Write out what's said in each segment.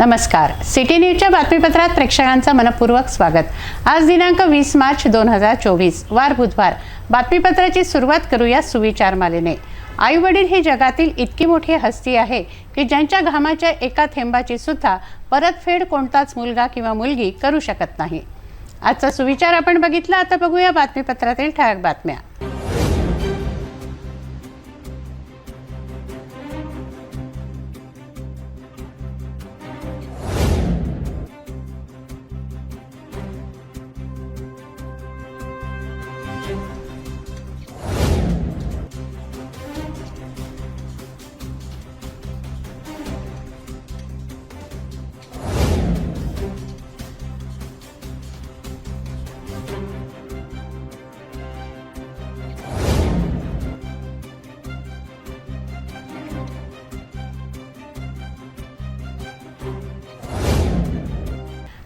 नमस्कार. सिटी न्यूजच्या बातमीपत्रात प्रेक्षकांचं मनपूर्वक स्वागत. आज दिनांक वीस मार्च दोन हजार चोवीस वार बुधवार. बातमीपत्राची सुरुवात करूया सुविचार मालेने. आई वडील ही जगातील इतकी मोठी हस्ती आहे की ज्यांच्या घामाच्या एका थेंबाची सुद्धा परतफेड कोणताच मुलगा किंवा मुलगी करू शकत नाही. आजचा सुविचार आपण बघितला आता बघूया बातमीपत्रातील ठळक बातम्या.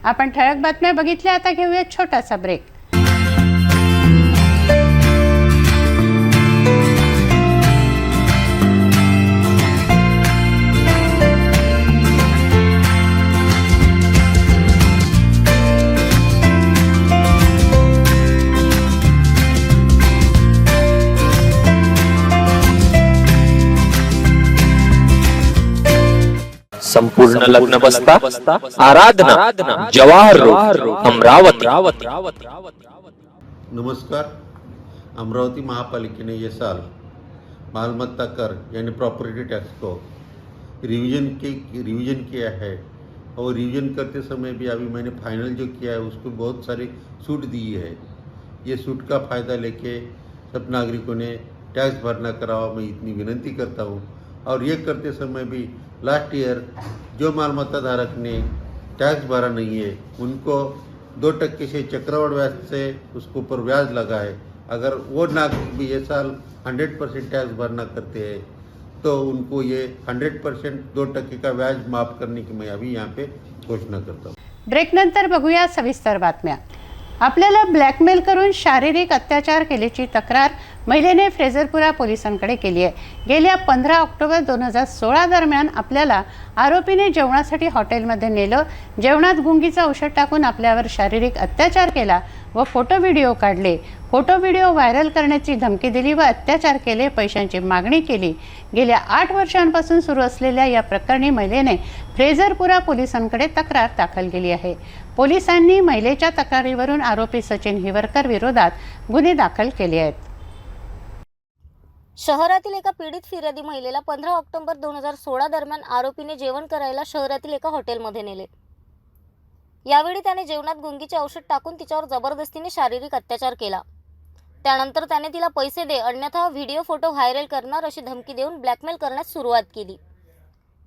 आपण ठळक बातम्या बघितल्या आता घेऊया छोटासा ब्रेक संपूर्ण लग्न बसता आराधना, जवाहर अमरावती। नमस्कार, अमरावती महापालिकेने ये साल मालमत्ता कर यानी प्रॉपर्टी टैक्स को रिवीजन के रिवीजन किया है और रिवीजन करते समय भी अभी मैंने फाइनल जो किया है उसको बहुत सारी छूट दी है। ये छूट का फ़ायदा लेके सब नागरिकों ने टैक्स भरना करावा मैं इतनी विनंती करता हूँ। और ये करते समय भी लास्ट ईयर जो मालमत्ता धारक ने टैक्स भरा नहीं है उनको दो टक्के से चक्रवाढ़ ब्याज से उसके ऊपर ब्याज लगा है। अगर वो नागरिक भी ये साल हंड्रेड परसेंट टैक्स भरना करते हैं तो उनको ये हंड्रेड परसेंट दो टक्के का ब्याज माफ़ करने की मैं अभी यहाँ पे घोषणा करता हूँ। ब्रेकनंतर बघूया सविस्तर बातम्या। आपल्याला ब्लॅकमेल करून शारीरिक अत्याचार केल्याची तक्रार महिलेने फ्रेझरपुरा पोलिसांकडे केली आहे. गेल्या पंधरा ऑक्टोबर दोन हजार सोळा दरम्यान आपल्याला आरोपीने जेवणासाठी हॉटेलमध्ये नेलं. जेवणात गुंगीचं औषध टाकून आपल्यावर शारीरिक अत्याचार केला व फोटो व्हिडिओ काढले. फोटो व्हिडिओ व्हायरल करण्याची धमकी दिली व अत्याचार केले पैशांची मागणी केली. गेल्या आठ वर्षांपासून सुरू असलेल्या या प्रकरणी महिलेने फ्रेझरपुरा पोलिसांकडे तक्रार दाखल केली आहे. पोलिसांनी महिलेच्या तक्रारीवरून आरोपी सचिन हिवरकर विरोधात गुन्हे दाखल केले आहेत. शहरातील एका पीडित फिर्यादी महिलेला पंधरा ऑक्टोबर दोन हजार सोळा दरम्यान आरोपीने जेवण करायला शहरातील एका हॉटेलमध्ये नेले. यावेळी त्याने जेवणात गुंगीचे औषध टाकून तिच्यावर जबरदस्तीने शारीरिक अत्याचार केला. त्यानंतर त्याने तिला पैसे दे अन्यथा व्हिडिओ फोटो व्हायरल करणार अशी धमकी देऊन ब्लॅकमेल करण्यास सुरुवात केली.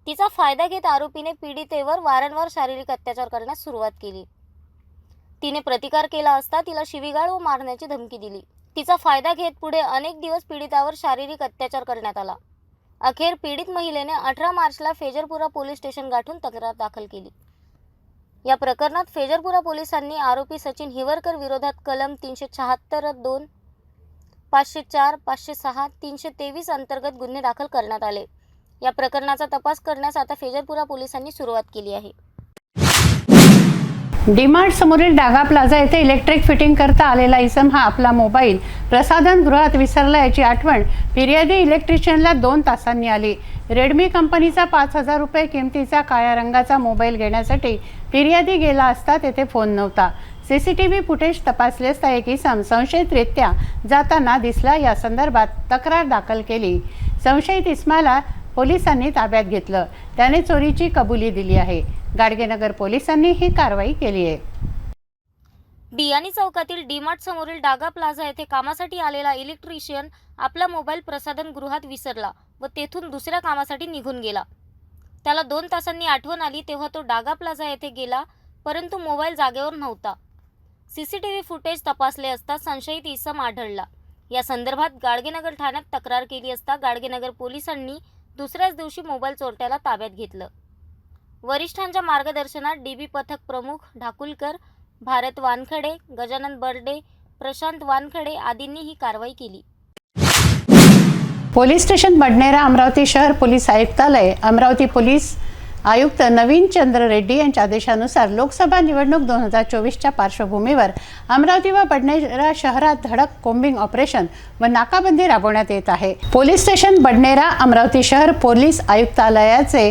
तिचा फायदा घेत आरोपीने पीडितेवर वारंवार शारीरिक अत्याचार करण्यास सुरुवात केली. तिने प्रतिकार केला असता तिला शिवीगाळ व मारण्याची धमकी दिली. तिचा फायदा घेत पुढे अनेक दिवस पीडितावर शारीरिक अत्याचार करण्यात आला. अखेर पीडित महिलेने अठरा मार्चला फेजरपुरा पोलीस स्टेशन गाठून तक्रार दाखल केली. या प्रकरणात फेजरपुरा पोलिसांनी आरोपी सचिन हिवरकर विरोधात कलम तीनशे शहात्तर दोन पाचशे चार पाचशे सहा तीनशे तेवीस अंतर्गत गुन्हे दाखल करण्यात आले. या प्रकरणाचा तपास करण्यास आता फेजरपुरा पोलिसांनी सुरुवात केली आहे. डीमार्ट समोरील डागा प्लाझा येथे इलेक्ट्रिक फिटिंग करता आलेला इसम हा आपला मोबाईल. प्रसाधन गृहात विसरला याची आठवण फिर्यादी इलेक्ट्रिशियनला दोन तासांनी आली. रेडमी कंपनीचा पाच हजार रुपये किमतीचा काळ्या रंगाचा मोबाईल घेण्यासाठी फिर्यादी गेला असता तेथे फोन नव्हता. C C T V footage तपासले असता एक इसम संशयितरित्या जाताना दिसला. या संदर्भात तक्रार दाखल केली. संशयित इस्माला पोलिसांनी ताब्यात घेतलं. त्याने चोरीची कबुली दिली आहे. गाडगेनगर पोलिसांनी ही कारवाई केली आहे. बियाणी चौकातील डीमार्ट समोरील डागा प्लाझा येथे कामासाठी आलेला इलेक्ट्रिशियन आपला मोबाईल प्रसाधन गृहात विसरला व तेथून दुसऱ्या कामासाठी निघून गेला. त्याला दोन तासांनी आठवण आली तेव्हा तो डागा प्लाझा येथे गेला परंतु मोबाईल जागेवर नव्हता. सीसीटीव्ही फुटेज तपासले असता संशयित इसम आढळला. या संदर्भात गाडगेनगर ठाण्यात तक्रार केली असता गाडगेनगर पोलिसांनी दुसऱ्याच दिवशी मोबाईल चोरट्याला ताब्यात घेतलं. वरिष्ठांच्या मार्गदर्शनात डीबी पथक प्रमुख ढाकुलकर भारत वानखडे गजानन बर्डे प्रशांत वानखडे आदींनी ही कारवाई केली. पोलीस स्टेशन बडनेरा अमरावती शहर पोलीस आयुक्तालय अमरावती पोलीस आयुक्त नवीन चंद्र रेड्डी यांच्या आदेशानुसार लोकसभा निवडणूक दोन हजार चोवीसच्या पार्श्वभूमीवर अमरावती व बडनेरा शहरात धडक कोंबिंग ऑपरेशन व नाकाबंदी राबवण्यात येत आहे. पोलीस स्टेशन बडनेरा अमरावती शहर पोलीस आयुक्तालयाचे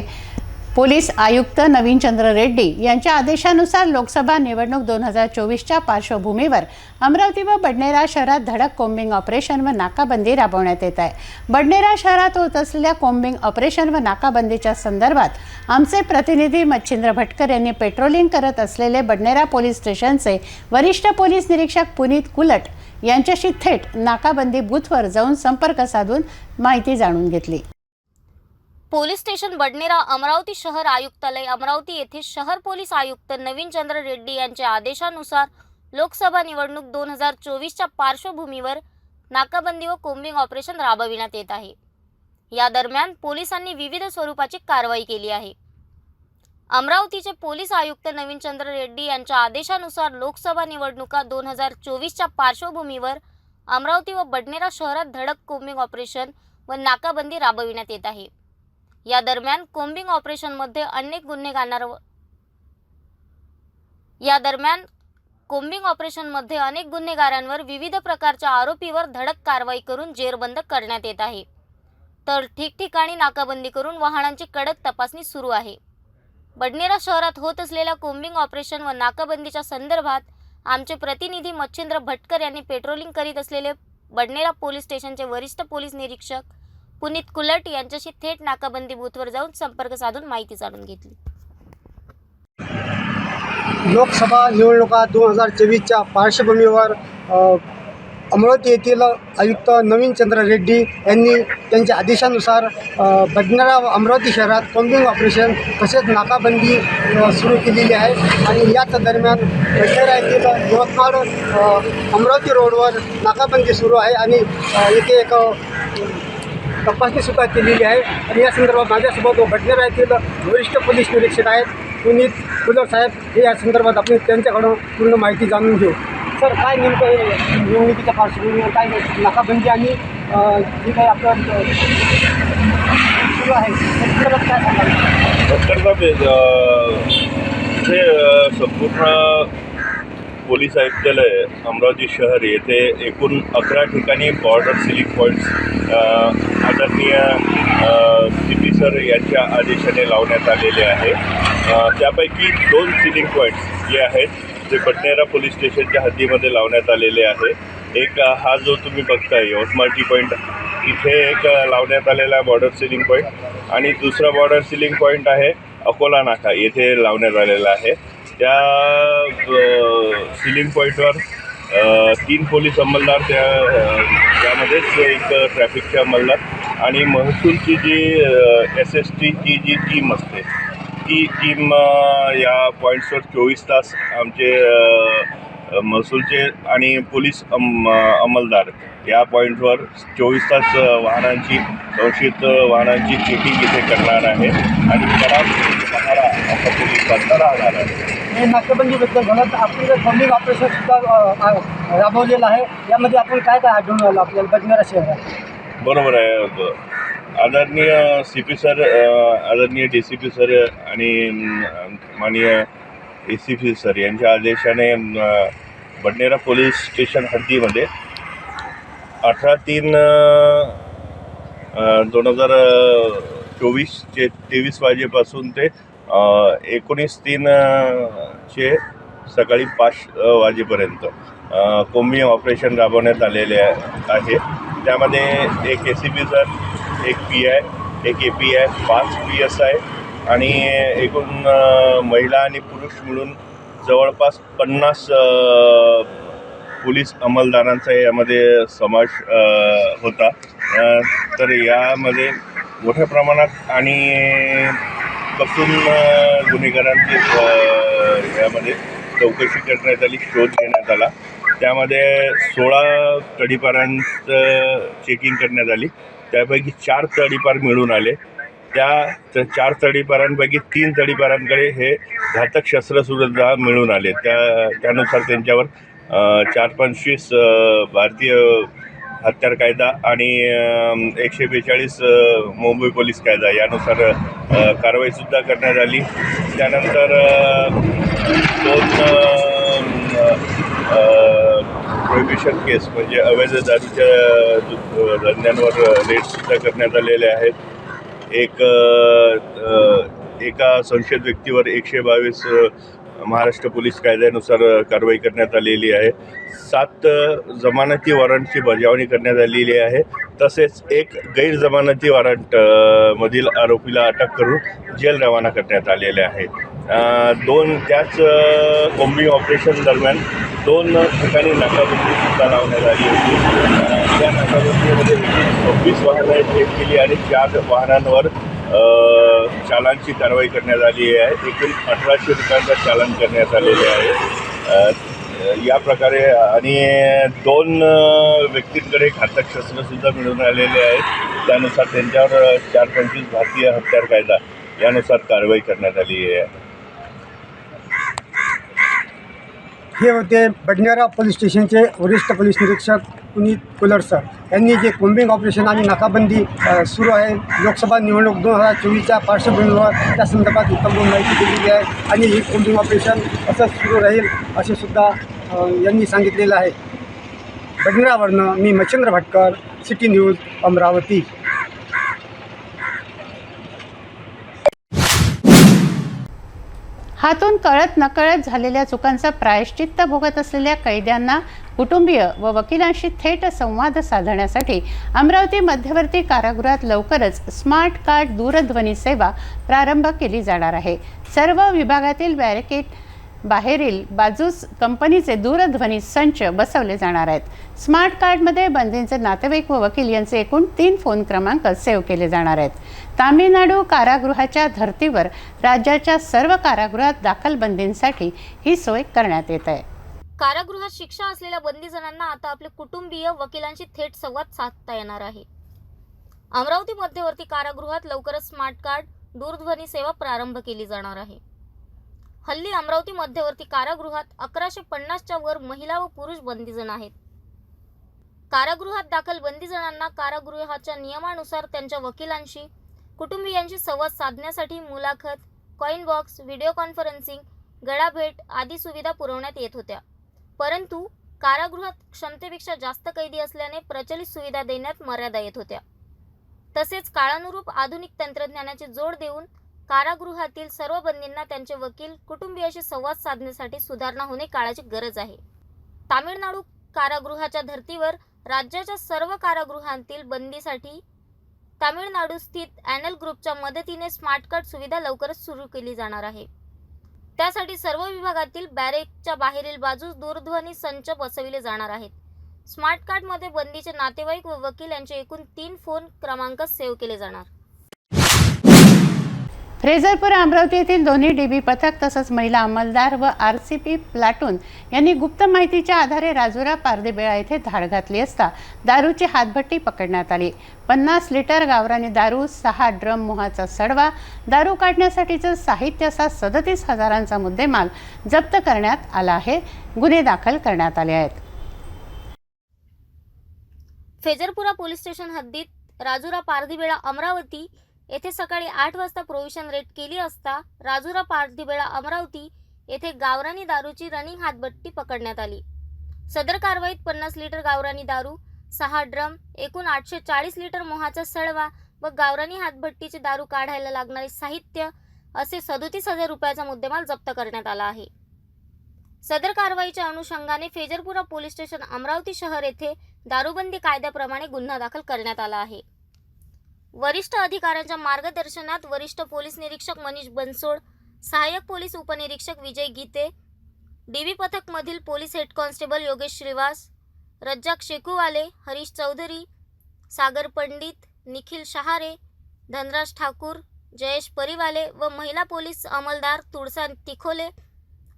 पोलीस आयुक्त नवीनचंद्र रेड्डी यांच्या आदेशानुसार लोकसभा निवडणूक दोन हजार चोवीसच्या पार्श्वभूमीवर अमरावती व बडनेरा शहरात धडक कोम्बिंग ऑपरेशन व नाकाबंदी राबवण्यात येत आहे. बडनेरा शहरात होत असलेल्या कोम्बिंग ऑपरेशन व नाकाबंदीच्या संदर्भात आमचे प्रतिनिधी मच्छिंद्र भटकर यांनी पेट्रोलिंग करत असलेले बडनेरा पोलीस स्टेशनचे वरिष्ठ पोलीस निरीक्षक पुनीत कुलट यांच्याशी थेट नाकाबंदी बूथवर जाऊन संपर्क साधून माहिती जाणून घेतली. पोलीस स्टेशन बडनेरा अमरावती शहर आयुक्तालय. अमरावती येथे शहर पोलीस आयुक्त नवीन चंद्र रेड्डी यांच्या आदेशानुसार लोकसभा निवडणूक दोन हजार चोवीसच्या पार्श्वभूमीवर नाकाबंदी व कोम्बिंग ऑपरेशन राबविण्यात येत आहे. या दरम्यान पोलिसांनी विविध स्वरूपाची कारवाई केली आहे. अमरावतीचे पोलीस आयुक्त नवीन चंद्र रेड्डी यांच्या आदेशानुसार लोकसभा निवडणुका दोन हजार चोवीसच्या पार्श्वभूमीवर अमरावती व बडनेरा शहरात धडक कोम्बिंग ऑपरेशन व नाकाबंदी राबविण्यात येत आहे. या दरम्यान कोम्बिंग ऑपरेशनमध्ये अनेक गुन्हेगारांवर या दरम्यान कोम्बिंग ऑपरेशनमध्ये अनेक गुन्हेगारांवर विविध प्रकारच्या आरोपीवर धडक कारवाई करून जेरबंद करण्यात येत आहे. तर ठिकठिकाणी नाकाबंदी करून वाहनांची कडक तपासणी सुरू आहे. बडनेरा शहरात होत असलेल्या कोम्बिंग ऑपरेशन व नाकाबंदीच्या संदर्भात आमचे प्रतिनिधी मच्छिंद्र भटकर यांनी पेट्रोलिंग करीत असलेले बडनेरा पोलीस स्टेशनचे वरिष्ठ पोलीस निरीक्षक पुनीत कुलट यांच्याशी थेट नाकाबंदी बूथवर जाऊन संपर्क साधून माहिती जाणून घेतली. लोकसभा निवडणुका दोन हजार चोवीसच्या पार्श्वभूमीवर अमरावती येथील आयुक्त नवीन चंद्र रेड्डी यांनी त्यांच्या आदेशानुसार अ, व अमरावती शहरात कॉम्बिंग ऑपरेशन तसेच नाकाबंदी सुरू केलेली आहे. आणि याच दरम्यान बडनेरा येथील यवतमाळ अमरावती रोडवर नाकाबंदी सुरू आहे. आणि येथे एक तपासणीसुद्धा केलेली आहे. आणि या संदर्भात माझ्यासोबत बडनेरा येथील वरिष्ठ पोलीस निरीक्षक आहेत पुनीत कुलर साहेब. हे या संदर्भात आपण त्यांच्याकडून पूर्ण माहिती जाणून घेऊ. सर काय नेमकं हे निवडणुकीच्या पार्श्वभूमीवर काय नाकाबंदी आणि जे काही आपलं सुरू आहे संदर्भात काय सांगाल? डॉक्टर साहेब हे अ, संपूर्ण पोलीस आयुक्तालय अमरावती शहर येथे एकूण अकरा ठिकाणी बॉर्डर सिलिंग पॉईंट्स आदरणीय सी पी सर यांच्या आदेशाने लावण्यात आलेले आहे. त्यापैकी दोन सिलिंग पॉईंट्स जे आहेत ते पटनेरा पोलीस स्टेशनच्या हद्दीमध्ये लावण्यात आलेले आहे. एक हा जो तुम्ही बघताय यवतमाळ टी पॉईंट इथे एक लावण्यात आलेला बॉर्डर सिलिंग पॉईंट आणि दुसरा बॉर्डर सिलिंग पॉईंट आहे अकोला नाका येथे लावण्यात आलेला आहे. त्या सिलिंग पॉईंटवर तीन पोलीस अंमलदार त्या त्यामध्येच एक ट्रॅफिकचे अंमलदार आणि महसूलची जी एस एस टीची जी टीम असते ती टीम या पॉईंट्सवर चोवीस तास आमचे महसूलचे आणि पोलीस अम अंमलदार या पॉईंटवर चोवीस तास वाहनांची संशयित वाहनांची चेकिंग इथे करणार आहे. आणि खराब पहारा असा राहणार आहे. हे झालं तर आपण जर कॉम्बिंग ऑपरेशनसुद्धा राबवलेलं आहे यामध्ये आपण काय काय आढळून आलं आपल्याला बडनेरा शहरात? बरोबर आहे आदरणीय सी पी सर आदरणीय डी सी पी सर आणि माननीय ए सी पी सर यांच्या आदेशाने बडनेरा पोलीस स्टेशन हद्दीमध्ये अठरा तीन दोन हजार चोवीसचे तेवीस वाजेपासून ते एकोणीस तीन चे सकाळी पाच वाजेपर्यंत कोंबी ऑपरेशन राबवण्यात आलेले आहे. त्यामध्ये एक ए सी पी सर एक पी आय एक ए पी आय पाच पी एस आय आणि एकूण महिला आणि पुरुष मिळून जवळपास पन्नास पोलीस अंमलदारांचा यामध्ये समावेश होता. तर यामध्ये मोठ्या प्रमाणात आणि कसून गुन्हेगारांची यामध्ये चौकशी करण्यात आली शोध घेण्यात आला. त्यामध्ये सोळा तडीपारांत चेकिंग करण्यात आली. त्यापैकी चार तडीपार मिळून आले. त्या चार तडीपारांपैकी तीन तडीपारांकडे हे घातक शस्त्रसुद्धा मिळून आले. त्या त्यानुसार त्यांच्यावर चार पंचवीस भारतीय हत्यार कायदा आणि एकशे बेचाळीस मुंबई पोलीस कायदा यानुसार कारवाईसुद्धा करण्यात आली. त्यानंतर दोन प्रोहिबिशन केस म्हणजे अवैध दारूच्या अ, धंद्यांवर रेडसुद्धा करण्यात आलेले आहेत. एक एका संशयित व्यक्तीवर एकशे बावीस महाराष्ट्र पोलीस कायद्यानुसार कारवाई करण्यात आलेली आहे. सात जमानती वॉरंटची बजावणी करण्यात आलेली आहे. तसेच एक गैरजमानती वॉरंट मधील आरोपीला अटक करून जेल रवाना करण्यात आलेले आहे. दोन त्याच कोंबी ऑपरेशन दरम्यान दोन ठिकाणी नाकाबंदीसुद्धा लावण्यात आली होती. त्या नाकाबंदीमध्ये सव्वीस वाहनं चेक केली आणि चार वाहनांवर चालांची कारवाई करण्यात आली आहे. एकूण अठराशे रुपयांचा चालन करण्यात आलेले आहे. या प्रकारे आणि दोन व्यक्तींकडे घातक शस्त्रसुद्धा मिळून आलेले आहेत. त्यानुसार त्यांच्यावर चार पंचवीस भारतीय हत्यार कायदा यानुसार कारवाई करण्यात आली आहे. हे होते बडनेरा पोलीस स्टेशनचे वरिष्ठ पोलीस निरीक्षक पुनीत कुलर सर. यांनी जे कोम्बिंग ऑपरेशन आणि नाकाबंदी सुरू आहे लोकसभा निवडणूक दोन हजार चोवीसच्या पार्श्वभूमीवर त्या संदर्भात उत्तम माहिती दिलेली आहे आणि ही कोम्बिंग ऑपरेशन असंच सुरू राहील असे सुद्धा यांनी सांगितलेलं आहे. बडनेरावरनं मी मच्छिंद्र भटकर सिटी न्यूज अमरावती. हातून कळत नकळत झालेल्या चुकांचं प्रायश्चित्त भोगत असलेल्या कैद्यांना कुटुंबीय व वकिलांशी थेट संवाद साधण्यासाठी अमरावती मध्यवर्ती कारागृहात लवकरच स्मार्ट कार्ड दूरध्वनी सेवा प्रारंभ केली जाणार आहे. सर्व विभागातील बॅरिकेड बाहेरील बाजूस कंपनीचे दूरध्वनी संच बसवले जाणार आहेत. स्मार्ट कार्डमध्ये बंदींचे नातेवाईक व वकील यांचे एकूण तीन फोन क्रमांक सेव्ह केले जाणार आहेत. तामिळनाडू कारागृहाच्या धर्तीवर राज्याच्या सर्व कारागृहात दाखल बंदींसाठी ही सोय करण्यात येत आहे. कारागृहात शिक्षा असलेल्या बंदीजनांना आता आपले कुटुंबीय वकिलांशी थेट संवाद साधता येणार आहे. अमरावती मध्यवर्ती कारागृहात लवकरच स्मार्ट कार्ड दूरध्वनी सेवा प्रारंभ केली जाणार आहे. हल्ली अमरावती मध्यवर्ती कारागृहात अकराशे पन्नासच्या वर महिला व पुरुष बंदीजण आहेत. कारागृहात दाखल बंदीजणांना कारागृहाच्या नियमानुसार त्यांच्या वकिलांशी कुटुंबियांशी संवाद साधण्यासाठी मुलाखत कॉईन बॉक्स व्हिडिओ कॉन्फरन्सिंग गडाभेट आदी सुविधा पुरवण्यात येत होत्या. परंतु कारागृहात क्षमतेपेक्षा जास्त कैदी असल्याने प्रचलित सुविधा देण्यात मर्यादा येत होत्या. तसेच काळानुरूप आधुनिक तंत्रज्ञानाची जोड देऊन कारागृहातील सर्व बंदींना त्यांचे वकील कुटुंबियाशी संवाद साधण्यासाठी सुधारणा होणे काळाची गरज आहे. तामिळनाडू कारागृहाच्या धर्तीवर राज्याच्या सर्व कारागृहांतील बंदीसाठी तामिळनाडू स्थित ॲनल ग्रुपच्या मदतीने स्मार्ट कार्ड सुविधा लवकरच सुरू केली जाणार आहे. त्यासाठी सर्व विभागातील बॅरेकच्या बाहेरील बाजूस दूरध्वनी संच बसविले जाणार आहेत. स्मार्ट कार्डमध्ये बंदीचे नातेवाईक व वकील यांचे एकूण तीन फोन क्रमांक सेव्ह केले जाणार. फ्रेझरपूर अमरावती येथील दोन्ही डीबी पथक तसंच महिला अंमलदार व आर सी पी प्लाटून यांनी गुप्त माहितीच्या आधारे राजुरा पारदेबेळा येथे धाड घातली असता दारूची हातभट्टी पकडण्यात आली. पन्नास लिटर गावराने दारू सहा ड्रम मोहाचा सडवा दारू काढण्यासाठीचं साहित्य असा सदतीस हजारांचा मुद्देमाल जप्त करण्यात आला आहे. गुन्हे दाखल करण्यात आले आहेत. फेजरपुरा पोलीस स्टेशन हद्दीत राजुरा पारधीबेळा अमरावती येथे सकाळी आठ वाजता प्रोव्हिशन रेड केली असता राजुरा पारधीबेळा अमरावती येथे गावरानी दारूची रनिंग हातभट्टी पकडण्यात आली. सदर कारवाईत पन्नास लिटर गावरानी दारू सहा ड्रम एकूण आठशे चाळीस लिटर मोहाचा सळवा व गावरानी हातभट्टीचे दारू काढायला लागणारे साहित्य असे सदोतीस हजार रुपयाचा मुद्देमाल जप्त करण्यात आला आहे. सदर कारवाईच्या अनुषंगाने फेजरपुरा पोलीस स्टेशन अमरावती शहर येथे दारूबंदी कायद्याप्रमाणे गुन्हा दाखल करण्यात आला आहे. वरिष्ठ अधिकाऱ्यांच्या मार्गदर्शनात वरिष्ठ पोलीस निरीक्षक मनीष बनसोड सहाय्यक पोलीस उपनिरीक्षक Vijay Gite DB पथकमधील police head constable Yogesh Shrivas Razzak Shekuwale Harish Chaudhari Sagar Pandit Nikhil Shahare Dhanraj Thakur Jayesh Pariwale व महिला पोलीस अंमलदार तुळसा तिखोले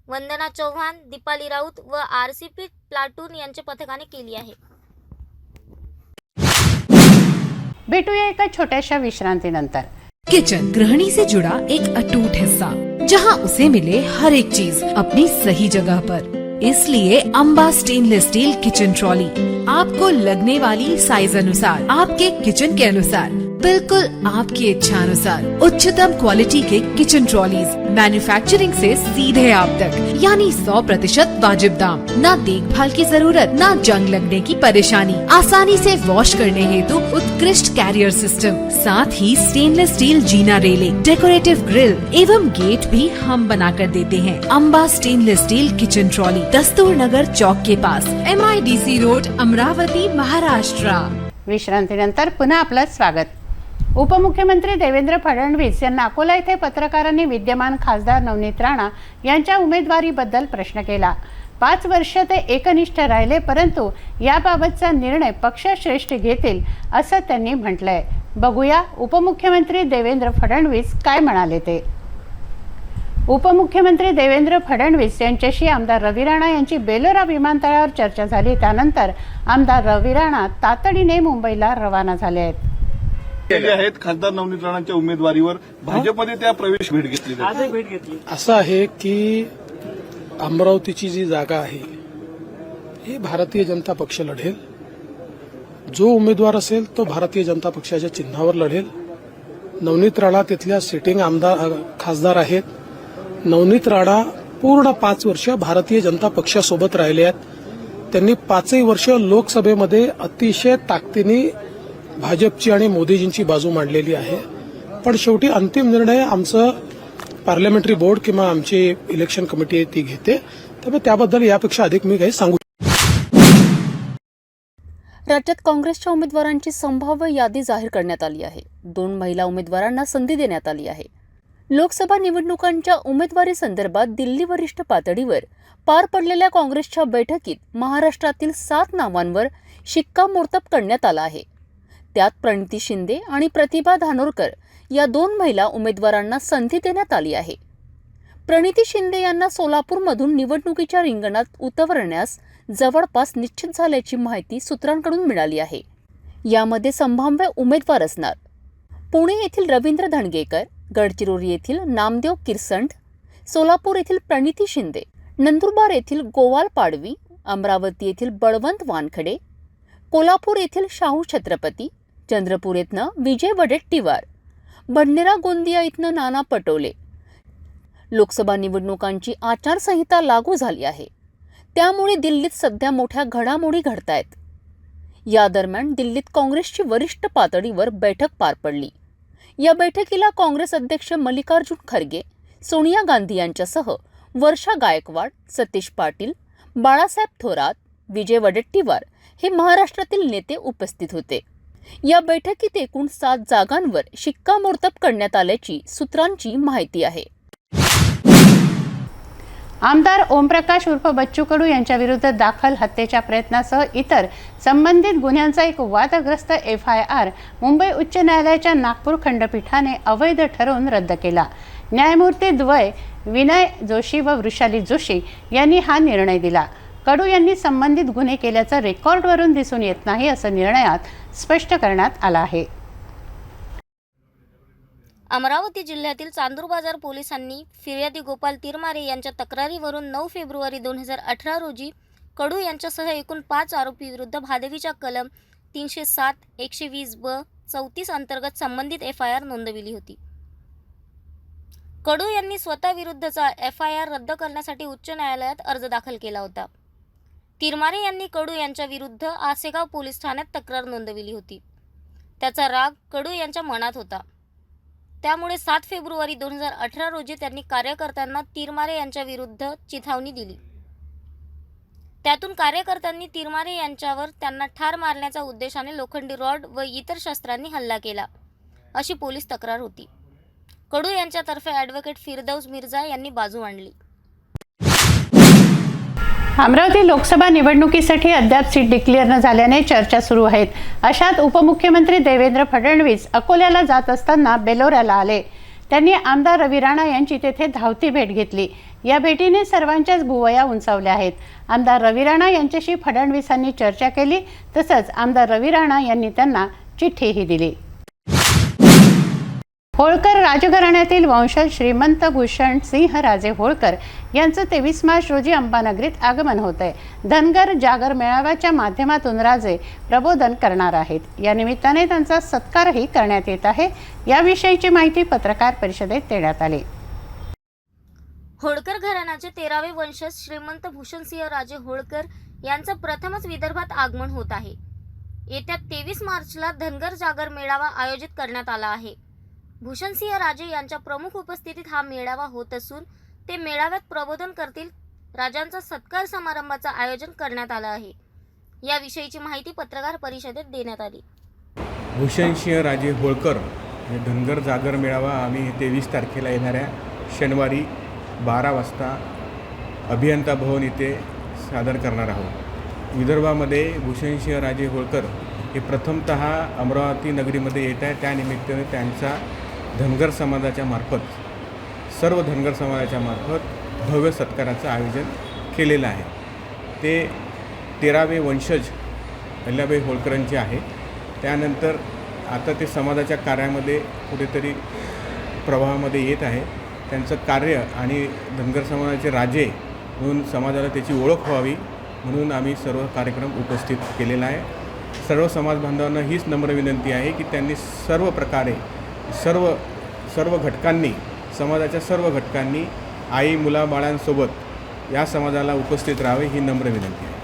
वंदना चव्हाण दीपाली राऊत व आर सी पी प्लाटून यांच्या पथकाने केली आहे. भेटूया एका छोट्याशा विश्रांतीनंतर. किचन गृहिणी से जुड़ा एक अटूट हिस्सा, जहाँ उसे मिले हर एक चीज़ अपनी सही जगह पर. इसलिए Amba stainless steel kitchen trolley आपको लगने वाली साइज़ अनुसार, आपके किचन के अनुसार, बिल्कुल आपकी इच्छा अनुसार, उच्चतम क्वालिटी के किचन ट्रॉलीज मैन्युफैक्चरिंग से सीधे आप तक। यानी 100 प्रतिशत वाजिब दाम। न देखभाल की ज़रूरत, न जंग लगने की परेशानी। आसानी से वॉश करने हेतु तो उत्कृष्ट कैरियर सिस्टम साथ ही स्टेनलेस स्टील जीना रेलिंग डेकोरेटिव ग्रिल एवं गेट भी हम बना कर देते हैं। Amba stainless steel kitchen trolley Dastur Nagar चौक के pass. MIDC road Amravati, Maharashtra. विश्रांतीनंतर पुन्हा आपलं स्वागत। उपमुख्यमंत्री देवेंद्र फडणवीस यांना अकोला येथे पत्रकारांनी विद्यमान खासदार नवनीत राणा यांच्या उमेदवारीबद्दल प्रश्न केला. पाच वर्ष ते एकनिष्ठ राहिले परंतु याबाबतचा निर्णय पक्षश्रेष्ठ घेतील असं त्यांनी म्हटलंय. बघूया उपमुख्यमंत्री देवेंद्र फडणवीस काय म्हणाले ते. उपमुख्यमंत्री देवेंद्र फडणवीस यांच्याशी आमदार रवी राणा यांची बेलोरा विमानतळावर चर्चा झाली. त्यानंतर आमदार रवी राणा तातडीने मुंबईला रवाना झाले आहेत. जे आहेत खासदार नवनीत राणांच्या उमेदवारीवर भाजपमध्ये त्या प्रवेश भेट घेतली जाते. असं आहे की अमरावतीची जी जागा आहे ही भारतीय जनता पक्ष लढेल. जो उमेदवार असेल तो भारतीय जनता पक्षाच्या चिन्हावर लढेल. नवनीत राणा तिथल्या सिटिंग आमदार अ, खासदार आहेत. नवनीत राणा पूर्ण पाच वर्ष भारतीय जनता पक्षासोबत राहिले आहेत. त्यांनी पाचही वर्ष लोकसभेमध्ये अतिशय ताकदीने भाजपची आणि मोदीजींची बाजू मांडलेली आहे. पण शेवटी अंतिम निर्णय आमचं पार्लमेंटरी बोर्ड किंवा आमची इलेक्शन कमिटी ती घेते. त्यामुळे त्याबद्दल यापेक्षा अधिक मी काही सांगू राज्यात काँग्रेसच्या उमेदवारांची संभाव्य यादी जाहीर करण्यात आली आहे. दोन महिला उमेदवारांना संधी देण्यात आली आहे. लोकसभा निवडणुकांच्या उमेदवारी संदर्भात दिल्ली वरिष्ठ पातळीवर पार पडलेल्या काँग्रेसच्या बैठकीत महाराष्ट्रातील सात नावांवर शिक्कामोर्तब करण्यात आला आहे. त्यात प्रणिती शिंदे आणि प्रतिभा धानोरकर या दोन महिला उमेदवारांना संधी देण्यात आली आहे. प्रणिती शिंदे यांना सोलापूरमधून निवडणुकीच्या रिंगणात उतरण्यास जवळपास निश्चित झाल्याची माहिती सूत्रांकडून मिळाली आहे. यामध्ये संभाव्य उमेदवार असणार पुणे येथील रवींद्र धणगेकर गडचिरोली येथील नामदेव किरसंट सोलापूर येथील प्रणिती शिंदे नंदुरबार येथील गोवाल पाडवी अमरावती येथील बळवंत वानखडे कोल्हापूर येथील शाहू छत्रपती चंद्रपूर येथनं विजय वडेट्टीवार. बडनेरा गोंदिया इथनं नाना पटोले. लोकसभा निवडणुकांची आचारसंहिता लागू झाली आहे. त्यामुळे दिल्लीत सध्या मोठ्या घडामोडी घडतायत. या दरम्यान दिल्लीत काँग्रेसची वरिष्ठ पातळीवर बैठक पार पडली. या बैठकीला काँग्रेस अध्यक्ष मल्लिकार्जुन खरगे सोनिया गांधी यांच्यासह वर्षा गायकवाड सतीश पाटील बाळासाहेब थोरात विजय वडेट्टीवार हे महाराष्ट्रातील नेते उपस्थित होते. या बैठकीत एकूण सात जागांवर शिक्कामोर्तब करण्यात आल्याची सूत्रांची माहिती आहे. आमदार ओमप्रकाश उर्फ बच्चू कडू यांच्या विरुद्ध दाखल हत्येच्या प्रयत्नासह इतर संबंधित गुन्ह्यांचा एक वादग्रस्त एफ आय आर मुंबई उच्च न्यायालयाच्या नागपूर खंडपीठाने अवैध ठरवून रद्द केला. न्यायमूर्ती द्वय विनय जोशी व वृषाली जोशी यांनी हा निर्णय दिला. कडू यांनी संबंधित गुन्हे केल्याचं रेकॉर्डवरून दिसून येत नाही असं निर्णयात स्पष्ट करण्यात आला आहे. अमरावती जिल्ह्यातील चांदूर बाजार पोलिसांनी फिर्यादी गोपाल तिरमारे यांच्या तक्रारीवरून नऊ फेब्रुवारी दोन हजार अठरा रोजी कडू यांच्यासह एकूण पाच आरोपी विरुद्ध भादवीच्या कलम तीनशे सात एकशे वीस ब चौतीस अंतर्गत संबंधित एफ आय आर नोंदविली होती. कडू यांनी स्वतःविरुद्धचा एफ आय आर रद्द करण्यासाठी उच्च न्यायालयात अर्ज दाखल केला होता. तिरमारे यांनी कडू यांच्या विरुद्ध आसेगाव पोलीस ठाण्यात तक्रार नोंदविली होती. त्याचा राग कडू यांच्या मनात होता. त्यामुळे सात फेब्रुवारी दोन हजार अठरा रोजी त्यांनी कार्यकर्त्यांना तिरमारे यांच्या विरुद्ध चिथावणी दिली. त्यातून कार्यकर्त्यांनी तिरमारे यांच्यावर त्यांना ठार मारण्याच्या उद्देशाने लोखंडी रॉड व इतर शस्त्रांनी हल्ला केला अशी पोलीस तक्रार होती. कडू यांच्यातर्फे ॲडव्होकेट फिरदौस मिर्झा यांनी बाजू मांडली. अमरावती लोकसभा निवडणुकीसाठी अद्याप सीट डिक्लेअर न झाल्याने चर्चा सुरू आहेत. अशात उपमुख्यमंत्री देवेंद्र फडणवीस अकोल्याला जात असताना बेलोऱ्याला आले. त्यांनी आमदार रवी राणा यांची तेथे धावती भेट घेतली. या भेटीने सर्वांच्याच भुवया उंचावल्या आहेत. आमदार रवी राणा यांच्याशी फडणवीसांनी चर्चा केली तसंच आमदार रवी राणा यांनी त्यांना चिठ्ठीही दिली. होळकर राजघराण्यातील वंशज श्रीमंत भूषण सिंह राजे होळकर यांचं तेवीस मार्च रोजी अंबानगरीत आगमन होत आहे धनगर जागर मेळाव्याच्या माध्यमातून राजे प्रबोधन करणार आहेत. या निमित्ताने त्यांचा सत्कारही करण्यात येत आहे. याविषयीची माहिती पत्रकार परिषदेत देण्यात आली. होळकर घराण्याचे तेरावे वंशज श्रीमंत भूषणसिंह राजे होळकर यांचं प्रथमच विदर्भात आगमन होत आहे. येत्या तेवीस मार्चला धनगर जागर मेळावा आयोजित करण्यात आला आहे. भूषणसिंह राजे यांच्या प्रमुख उपस्थितीत हा मेळावा होत असून ते मेळाव्यात प्रबोधन करतील राजांचा सत्कार समारंभाचं आयोजन करण्यात आलं आहे. याविषयीची माहिती पत्रकार परिषदेत देण्यात आली. भूषणसिंह राजे होळकर हे धनगर जागर मेळावा आम्ही तेवीस तारखेला येणाऱ्या शनिवारी बारा वाजता अभियंता भवन इथे सादर करणार आहोत. विदर्भामध्ये भूषणसिंह राजे होळकर हे प्रथमत अमरावती नगरीमध्ये येत आहे त्यानिमित्ताने त्यांचा धनगर समाजाच्या मार्फत सर्व धनगर समाजाच्या मार्फत भव्य सत्काराचं आयोजन केलेलं आहे. ते तेरावे वंशज अहिल्याबाई होळकरांचे आहे. त्यानंतर आता ते समाजाच्या कार्यामध्ये कुठेतरी प्रवाहामध्ये येत आहे. त्यांचं कार्य आणि धनगर समाजाचे राजे म्हणून समाजाला त्याची ओळख व्हावी म्हणून आम्ही सर्व कार्यक्रम उपस्थित केलेला आहे. सर्व समाज बांधवांना हीच नम्र विनंती आहे की त्यांनी सर्व प्रकारे सर्व सर्व घटकांनी समाजाच्या सर्व घटकांनी आई मुलाबाळांसोबत या समाजाला उपस्थित राहावे ही नम्र विनंती आहे.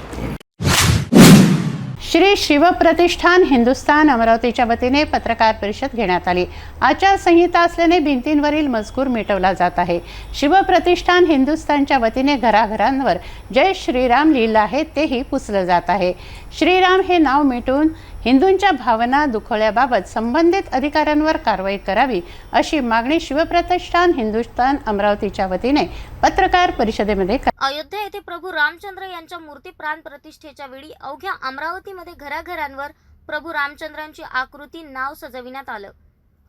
श्री शिवप्रतिष्ठान हिंदुस्थान अमरावतीच्या वतीने पत्रकार परिषद घेण्यात आली. आचारसंहिता असल्याने भिंतींवरील मजकूर मिटवला जात आहे. शिवप्रतिष्ठान हिंदुस्थानच्या वतीने घराघरांवर जय श्रीराम लिहिलं आहे तेही पुसलं जात आहे. श्रीराम हे नाव मिटून हिंदूंच्या भावना दुखवल्याबाबत संबंधित अधिकाऱ्यांवर कारवाई करावी अशी मागणी शिवप्रतिष्ठान हिंदुस्थान अमरावतीच्या वतीने पत्रकार परिषदेमध्ये अयोध्या येथे प्रभू रामचंद्र यांच्या मूर्ती प्राण प्रतिष्ठेच्या वेळी अवघ्या अमरावतीमध्ये घराघरांवर प्रभू रामचंद्रांची आकृती नाव सजविण्यात आलं.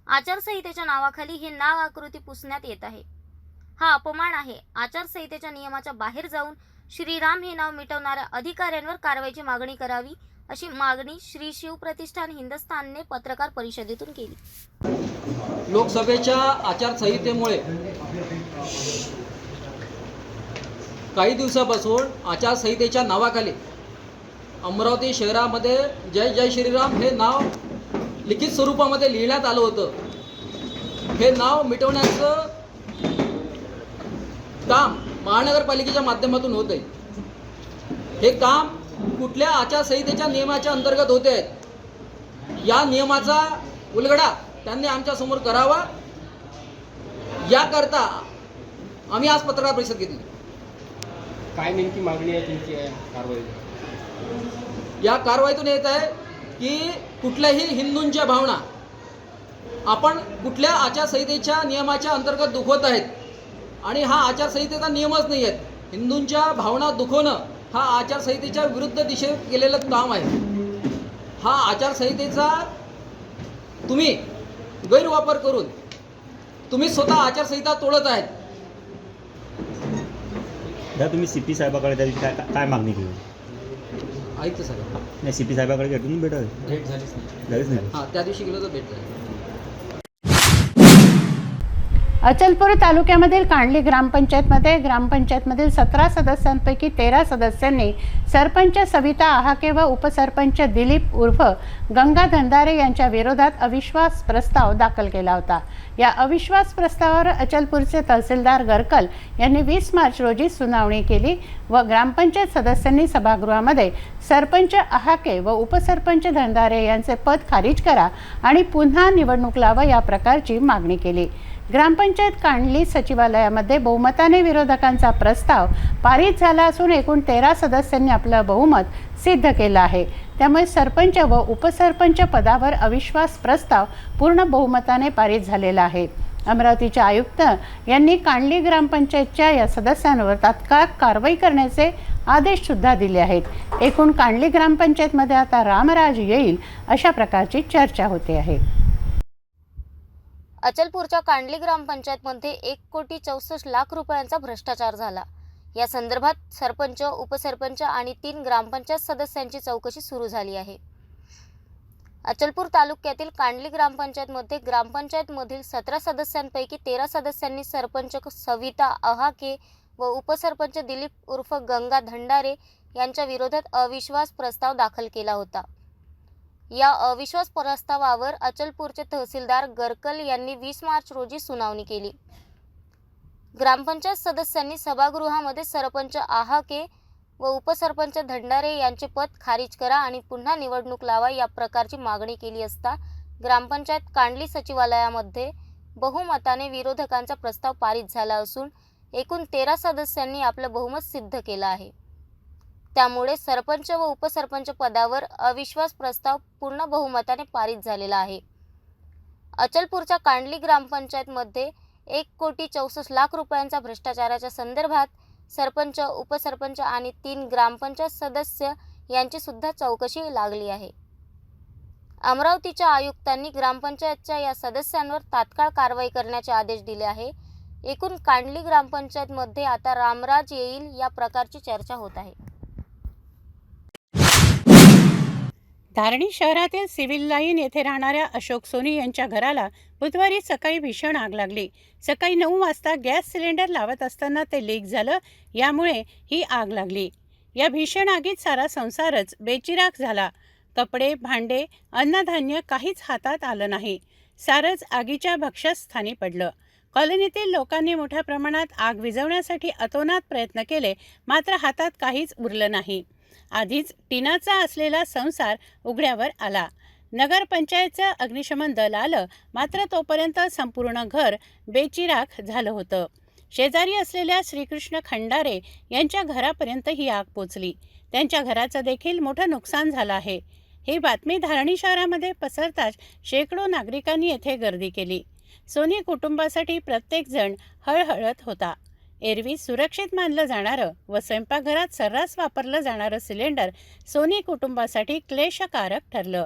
आचारसंहितेच्या नावाखाली हे नाव आकृती पुसण्यात येत आहे. हा अपमान आहे. आचारसंहितेच्या नियमाच्या बाहेर जाऊन श्रीराम हे नाव मिटवणाऱ्या अधिकाऱ्यांवर कारवाईची मागणी करावी अशी मागणी श्री शिव प्रतिष्ठान हिंदुस्थानने पत्रकार परिषदेतून केली. लोकसभेच्या आचारसंहितेमुळे काही दिवसापासून आचारसंहितेच्या नावाखाली अमरावती शहरामध्ये जय जय श्रीराम हे नाव लिखित स्वरूपामध्ये लिहिण्यात आलं होतं. हे नाव मिटवण्याचं काम महानगरपालिकेच्या माध्यमातून होत आहे हे काम कुठल्या आचारसंहितेच्या नियमाच्या अंतर्गत होते आहेत. या नियमाचा उलगडा त्यांनी आमच्यासमोर करावा. याकरता आम्ही आज पत्रकार परिषद घेतली. काय नेमकी मागणी आहे तुमची कारवाई या कारवाईतून येत आहे की कुठल्याही हिंदूंच्या भावना आपण कुठल्या आचारसंहितेच्या नियमाच्या अंतर्गत दुखवत आहेत. आणि हा आचारसंहितेचा नियमच नाही आहेत. हिंदूंच्या भावना दुखवणं हा आचारसंहितेच्या विरुद्ध दिशेत केलेलं काम आहे. हा आचारसंहितेचा तुम्ही गैरवापर करून तुम्ही स्वतः आचारसंहिता तोडत आहेत. तुम्ही सी पी साहेबाकडे त्या दिवशी काय काय मागणी केली? ऐकतं सगळं नाही सी पी साहेबाकडे भेटून भेटत भेट झालीच नाही. झालीच नाही. हां त्या दिवशी गेलो तर भेट झाली. अचलपूर तालुक्यामधील कांडली ग्रामपंचायतमध्ये ग्रामपंचायतमधील सतरा सदस्यांपैकी तेरा सदस्यांनी सरपंच सविता आहाके व उपसरपंच दिलीप उर्फ गंगा धंदारे यांच्या विरोधात अविश्वास प्रस्ताव दाखल केला होता. या अविश्वास प्रस्तावावर अचलपूरचे तहसीलदार गरकल यांनी वीस मार्च रोजी सुनावणी केली व ग्रामपंचायत सदस्यांनी सभागृहामध्ये सरपंच आहाके व उपसरपंच धंदारे यांचे पद खारिज करा आणि पुन्हा निवडणूक लावा या प्रकारची मागणी केली. ग्रामपंचायत कांडली सचिवालयामध्ये बहुमताने विरोधकांचा प्रस्ताव पारित झाला असून एकूण तेरा सदस्यांनी आपलं बहुमत सिद्ध केलं आहे. त्यामुळे सरपंच व उपसरपंच पदावर अविश्वास प्रस्ताव पूर्ण बहुमताने पारित झालेला आहे. अमरावतीचे आयुक्त यांनी कांडली ग्रामपंचायतच्या या सदस्यांवर तात्काळ कारवाई करण्याचे आदेशसुद्धा दिले आहेत. एकूण कांडली ग्रामपंचायतमध्ये आता रामराज येईल अशा प्रकारची चर्चा होते आहे. अचलपूरच्या कांडली ग्रामपंचायतमध्ये एक कोटी चौसष्ट लाख रुपयांचा भ्रष्टाचार झाला. या संदर्भात सरपंच उपसरपंच आणि तीन ग्रामपंचायत सदस्यांची चौकशी सुरू झाली आहे. अचलपूर तालुक्यातील कांडली ग्रामपंचायतमध्ये ग्रामपंचायतमधील सतरा सदस्यांपैकी तेरा सदस्यांनी सरपंच सविता अहाके व उपसरपंच दिलीप उर्फ गंगा धंडारे यांच्या विरोधात अविश्वास प्रस्ताव दाखल केला होता. या अविश्वास प्रस्तावावर अचलपूरचे तहसीलदार गरकल यांनी वीस मार्च रोजी सुनावणी केली. ग्रामपंचायत सदस्यांनी सभागृहामध्ये सरपंच आहाके व उपसरपंच धंडारे यांचे पद खारिज करा आणि पुन्हा निवडणूक लावा या प्रकारची मागणी केली असता ग्रामपंचायत कांडली सचिवालयामध्ये बहुमताने विरोधकांचा प्रस्ताव पारित झाला असून एकूण तेरा सदस्यांनी आपलं बहुमत सिद्ध केलं आहे. त्यामुळे सरपंच व उपसरपंच पदावर अविश्वास प्रस्ताव पूर्ण बहुमताने पारित झालेला आहे. अचलपूरच्या कांडली ग्रामपंचायतमध्ये एक कोटी चौसष्ट लाख रुपयांचा भ्रष्टाचाराच्या संदर्भात सरपंच उपसरपंच आणि तीन ग्रामपंचायत सदस्य यांची सुद्धा चौकशी लागली आहे. अमरावतीच्या आयुक्तांनी ग्रामपंचायतच्या या सदस्यांवर तात्काळ कारवाई करण्याचे आदेश दिले आहे. एकूण कांडली ग्रामपंचायतमध्ये आता रामराज येईल या प्रकारची चर्चा होत आहे. धारणी शहरातील सिव्हिल लाईन येथे राहणाऱ्या अशोक सोनी यांच्या घराला बुधवारी सकाळी भीषण आग लागली. सकाळी नऊ वाजता गॅस सिलेंडर लावत असताना ते लीक झालं यामुळे ही आग लागली. या भीषण आगीत सारा संसारच बेचिराग झाला. कपडे भांडे अन्नधान्य काहीच हातात आलं नाही. सारंच आगीच्या भक्षस्थानी पडलं. कॉलनीतील लोकांनी मोठ्या प्रमाणात आग विझवण्यासाठी अतोनात प्रयत्न केले मात्र हातात काहीच उरलं नाही. आधीच टिनाचा असलेला संसार उघड्यावर आला. नगरपंचायतचं अग्निशमन दल आलं मात्र तोपर्यंत संपूर्ण घर बेचिराख झालं होतं. शेजारी असलेल्या श्रीकृष्ण खंडारे यांच्या घरापर्यंत ही आग पोचली. त्यांच्या घराचं देखील मोठं नुकसान झालं आहे. ही बातमी धारणी शहरामध्ये पसरताच शेकडो नागरिकांनी येथे गर्दी केली. सोनी कुटुंबासाठी प्रत्येकजण हळहळत होता. एरवी सुरक्षित मानलं जाणारं व स्वयंपाकघरात सर्रास वापरलं जाणारं सिलेंडर सोनी कुटुंबासाठी क्लेशकारक ठरलं.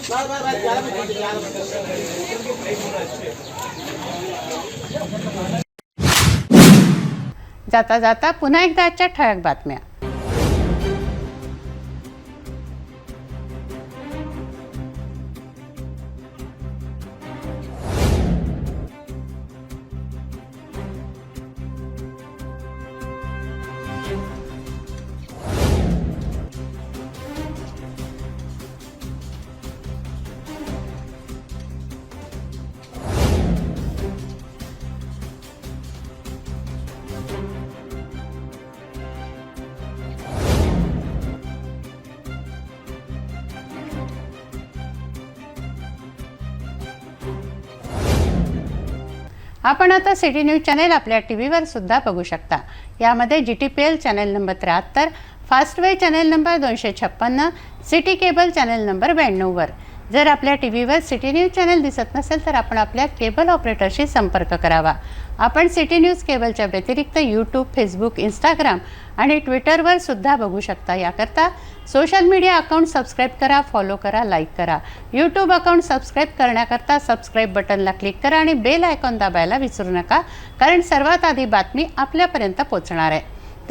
जाता जाता पुन्हा एकदा आजच्या ठळक बातम्या. आपण आता सिटी न्यूज चॅनेल आपल्या टी व्हीवर सुद्धा बघू शकता. यामध्ये G T P L channel number त्र्याहत्तर फास्टवे चॅनेल नंबर दोनशे छप्पन्न सिटी केबल चॅनेल नंबर ब्याण्णववर. जर आपल्या टी व्हीवर सिटी न्यूज चॅनल दिसत नसेल तर आपण आपल्या केबल ऑपरेटरशी संपर्क करावा. आपण सिटी न्यूज केबलच्या व्यतिरिक्त यूट्यूब फेसबुक इंस्टाग्राम आणि ट्विटरवर सुद्धा बघू शकता. याकरता सोशल मीडिया अकाउंट सबस्क्राईब करा फॉलो करा लाईक करा. यूट्यूब अकाउंट सबस्क्राईब करण्याकरता सबस्क्राईब बटनला क्लिक करा आणि बेल आयकॉन दाबायला विसरू नका कारण सर्वात आधी बातमी आपल्यापर्यंत पोचणार आहे.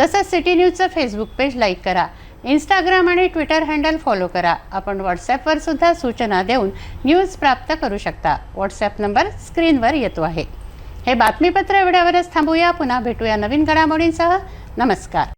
तसंच सिटी न्यूजचं फेसबुक पेज लाईक करा. इंस्टाग्राम आणि ट्विटर हँडल फॉलो करा. आपण व्हॉट्सॲपवर सुद्धा सूचना देऊन न्यूज प्राप्त करू शकता. व्हॉट्सॲप नंबर स्क्रीनवर येतो आहे. हे बातमीपत्र एवढ्यावरच थांबूया. पुन्हा भेटूया नवीन घडामोडींसह. नमस्कार.